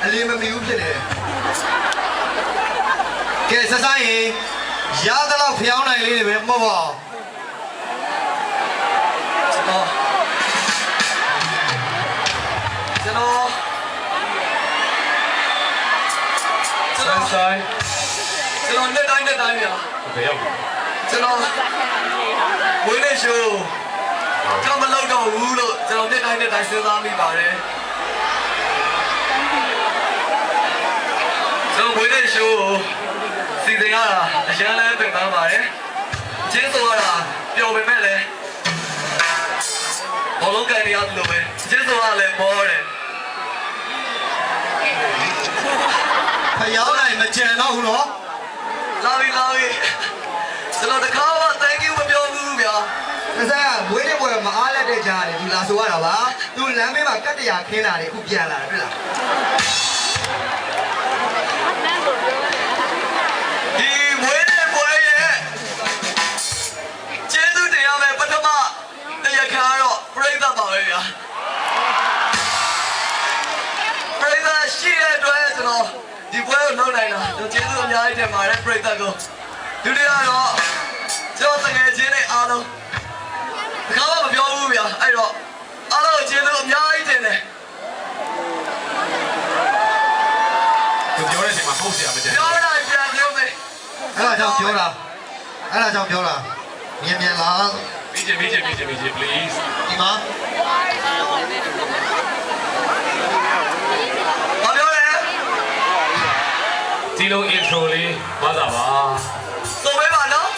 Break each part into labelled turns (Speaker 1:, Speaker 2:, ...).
Speaker 1: ရတာဟိုကအလင်းမမီဘူးဖြစ်နေတယ်ကဲဆက်ဆိုင်ရင်ရသလောက်ဖျောင်းနိုင်လေးတွေပဲမဟုတ်ပါဘူး
Speaker 2: ကျွန်တော်ကျွန်တော်ကျွန်တော်
Speaker 3: ဆိုင်
Speaker 2: ကျွန်တော်နေ့တိုင်းနေ့တိုင်းဗျာ
Speaker 3: ဘယ်ရောက်လဲ
Speaker 2: ကျွန်တော်ဝင်းနေရှိုးကျွန်တော်မလုပ်တော့ဘူးလို့ကျွန်တော်နေ့တိုင်းနေ့တိုင်းစဉ်းစားမိပါတယ် ကျွန်တော်ဝင်းနေရှိုးကိုစီစဉ်ရတာအရန်လဲပင်ပန်းပါတယ်ကျင်းဆိုရတာပျော်ပေမဲ့လည်းဘောလုံးကန်ရရတယ်လို့ပဲကျင်းဆိုရလည်းမောတယ်
Speaker 1: ဖျောင်းနိုင်မကြံတော့ဘူးနော်
Speaker 2: လာပြီလာပြီကျွန်တော်တခါမှ thank you မပြောဘူးဗျာ
Speaker 1: ဆက်ဆိုင်ကမွေးနေ့ပွဲမအားလက်တဲ့ကြားတယ်သူလာဆိုရတာပါသူလမ်းမေးမှာကတ်တရာခင်းလာတယ်အခုပြန်လာတယ်တွေ့လား
Speaker 2: ဒီမွေးနေ့ပွဲရဲ့ကျေးဇူးတင်ရမယ်ပထမတရားခံကတော့ပြိဿပါပဲဗျာပြိဿရှိတဲ့အတွက်ကျွန်တော်ဒီပွဲကိုလုပ်နိုင်တာကျွန်တော်ကျေးဇူးအများကြီးတင်ပါတယ်ပြိဿကိုဒုတိယတော့ကျွန်တော်တကယ်ချင်းနဲ့အားလုံးတခါမှမပြောဘူးဗျာအဲ့တော့အားလုံးကိုကျေးဇူးအများကြီးတင်တယ်
Speaker 3: သူပြောတဲ့အချိန်မှာဟုတ်เสียမကြမ်း
Speaker 2: ပြောလိုက်ပြန်ပြောမယ်
Speaker 1: အဲ့ဒါကြောင့်ပြောတာအဲ့ဒါကြောင့်ပြောတာမြန်မြန်လာ
Speaker 3: မိချင်မိချင်မိချင်မိချင် please
Speaker 1: ဒီမှာ
Speaker 2: ဘာပြောလဲ
Speaker 3: ဒီလုံး intro လေးမသာပါ
Speaker 2: ဆိုပေးပါနော်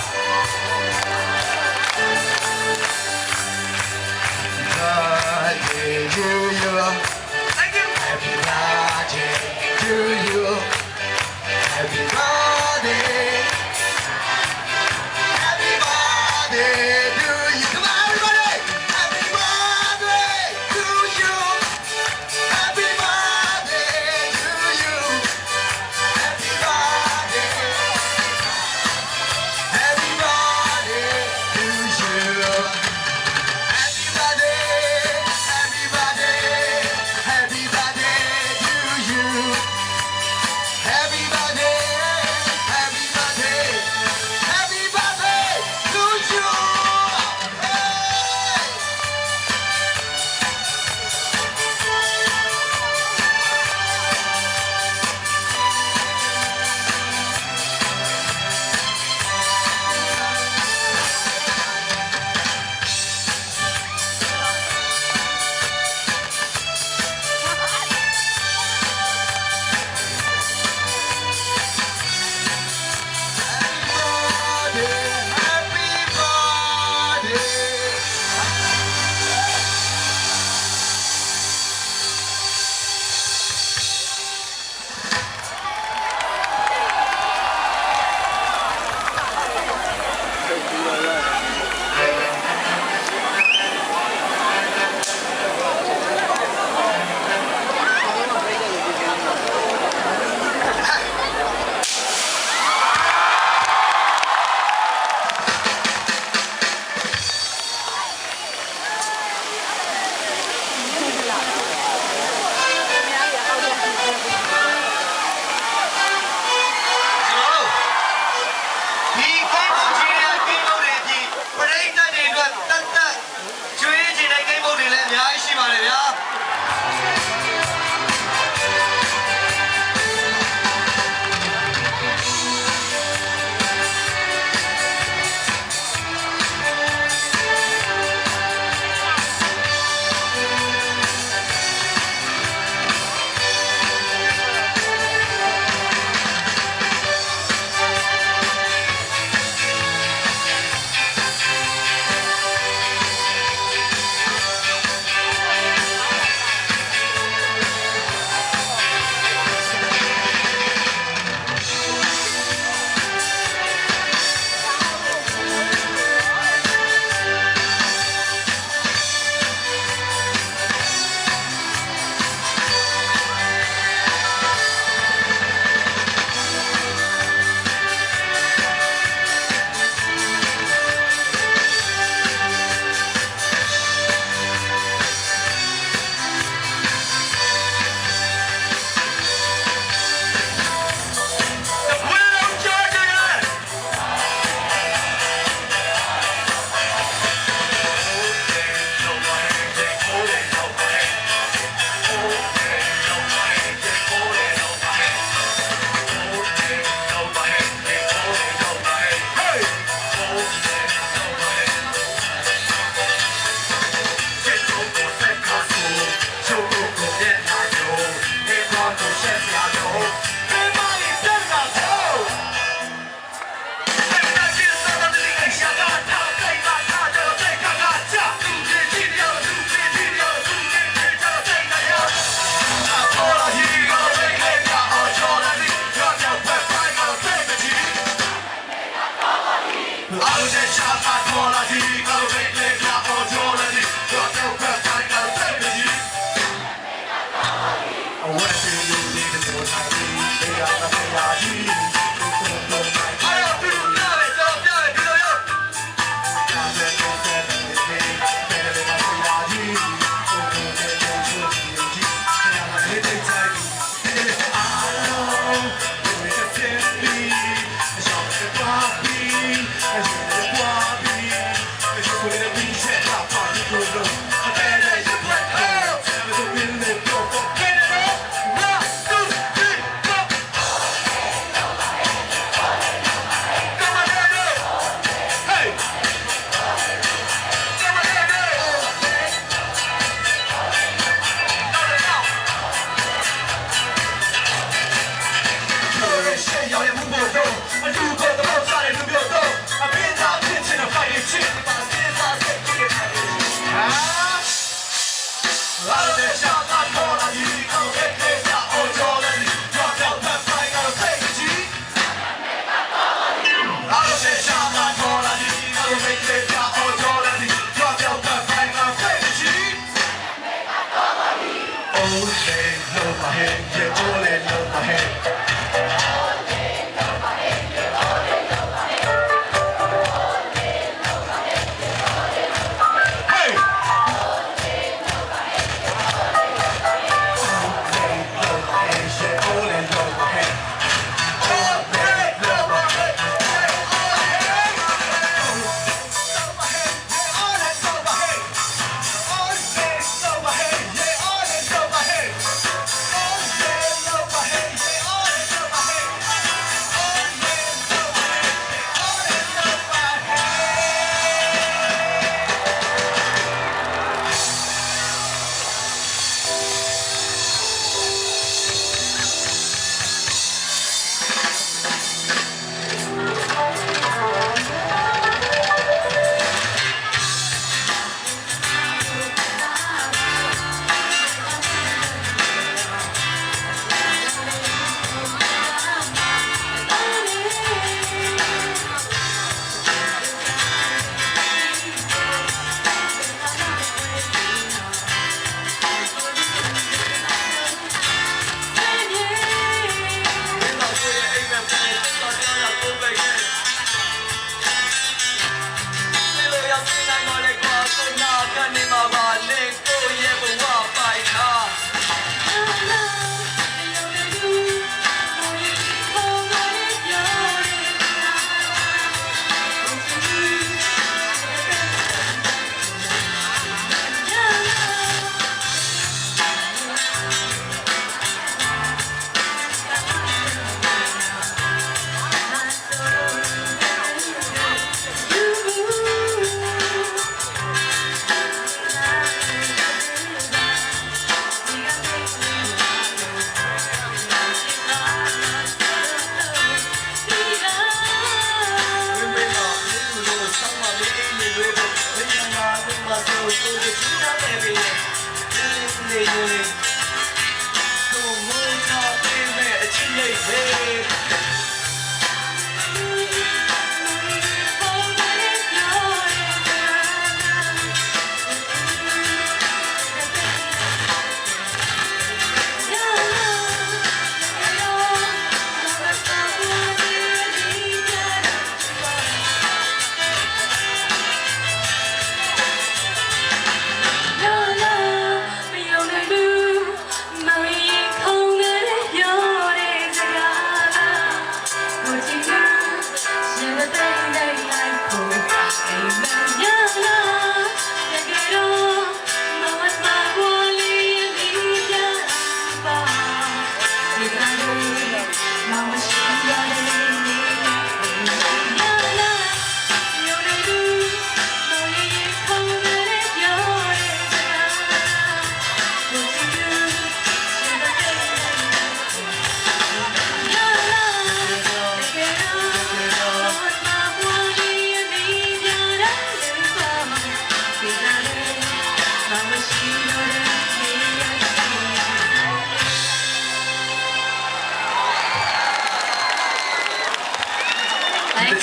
Speaker 1: hand, yeah, don't let ahead. Hallelujah.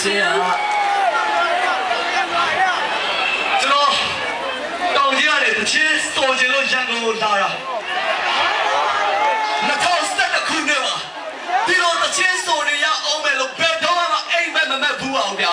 Speaker 1: ချင်းကကျွန်တော်တော
Speaker 2: င်ကြီးကနေတချင်းစော်ကျင်လို့ရန်ကုန်ကိုလာတာ2012ခုနှစ်မှာဒီလိုတချင်းစော်နေရအောင်မယ်လို့ဘယ်တော့မှအိမ်မက်မမက်ဘူးအောင်ဗျာ